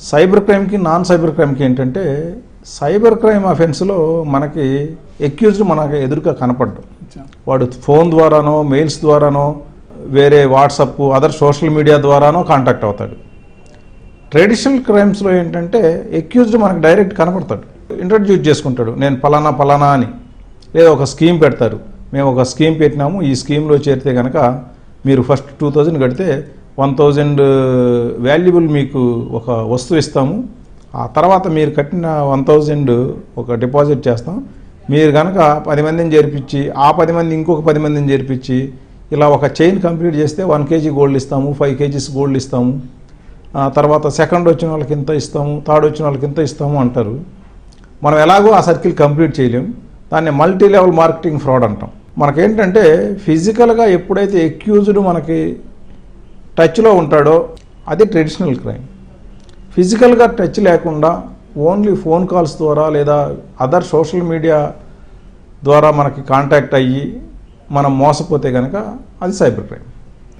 Cyber క్రైమ్కి non cyber క్రైమ్కి ఏంటంటే సైబర్ క్రైమ్ అఫెన్స్లో మనకి ఎక్యూజ్డ్ మనకి ఎదురుగా కనపడ్డు వాడు ఫోన్ ద్వారానో మెయిల్స్ ద్వారానో వేరే వాట్సప్ అదర్ సోషల్ మీడియా ద్వారానో కాంటాక్ట్ అవుతాడు. ట్రెడిషనల్ క్రైమ్స్లో ఏంటంటే ఎక్యూజ్డ్ మనకు డైరెక్ట్ కనపడతాడు. ఇంట్రడ్యూస్ చేసుకుంటాడు. నేను పలానా పలానా అని. లేదా ఒక స్కీమ్ పెడతారు. మేము ఒక స్కీమ్ పెట్టినాము. ఈ స్కీమ్లో చేరితే కనుక మీరు ఫస్ట్ టూ థౌజండ్ కడితే వన్ థౌజండ్ వాల్యుబుల్ మీకు ఒక వస్తువు ఇస్తాము. ఆ తర్వాత మీరు కట్టిన వన్ థౌజండ్ uh, ఒక డిపాజిట్ చేస్తాం. మీరు కనుక పది మందిని చేర్పించి ఆ పది మంది ఇంకొక పది మందిని చేర్పించి ఇలా ఒక చైన్ కంప్లీట్ చేస్తే వన్ కేజీ గోల్డ్ ఇస్తాము ఫైవ్ కేజీస్ గోల్డ్ ఇస్తాము. ఆ తర్వాత సెకండ్ వచ్చిన వాళ్ళకి ఇంత ఇస్తాము థర్డ్ వచ్చిన వాళ్ళకి ఇంత ఇస్తాము అంటారు. మనం ఎలాగో ఆ సర్కిల్ కంప్లీట్ చేయలేం. దాన్ని మల్టీ లెవెల్ మార్కెటింగ్ ఫ్రాడ్ అంటాం. మనకేంటంటే ఫిజికల్గా ఎప్పుడైతే ఎక్యూజ్డ్ మనకి టచ్లో ఉంటాడో అది ట్రెడిషనల్ క్రైమ్. ఫిజికల్గా టచ్ లేకుండా ఓన్లీ ఫోన్ కాల్స్ ద్వారా లేదా అదర్ సోషల్ మీడియా ద్వారా మనకి కాంటాక్ట్ అయ్యి మనం మోసపోతే కనుక అది సైబర్ క్రైమ్.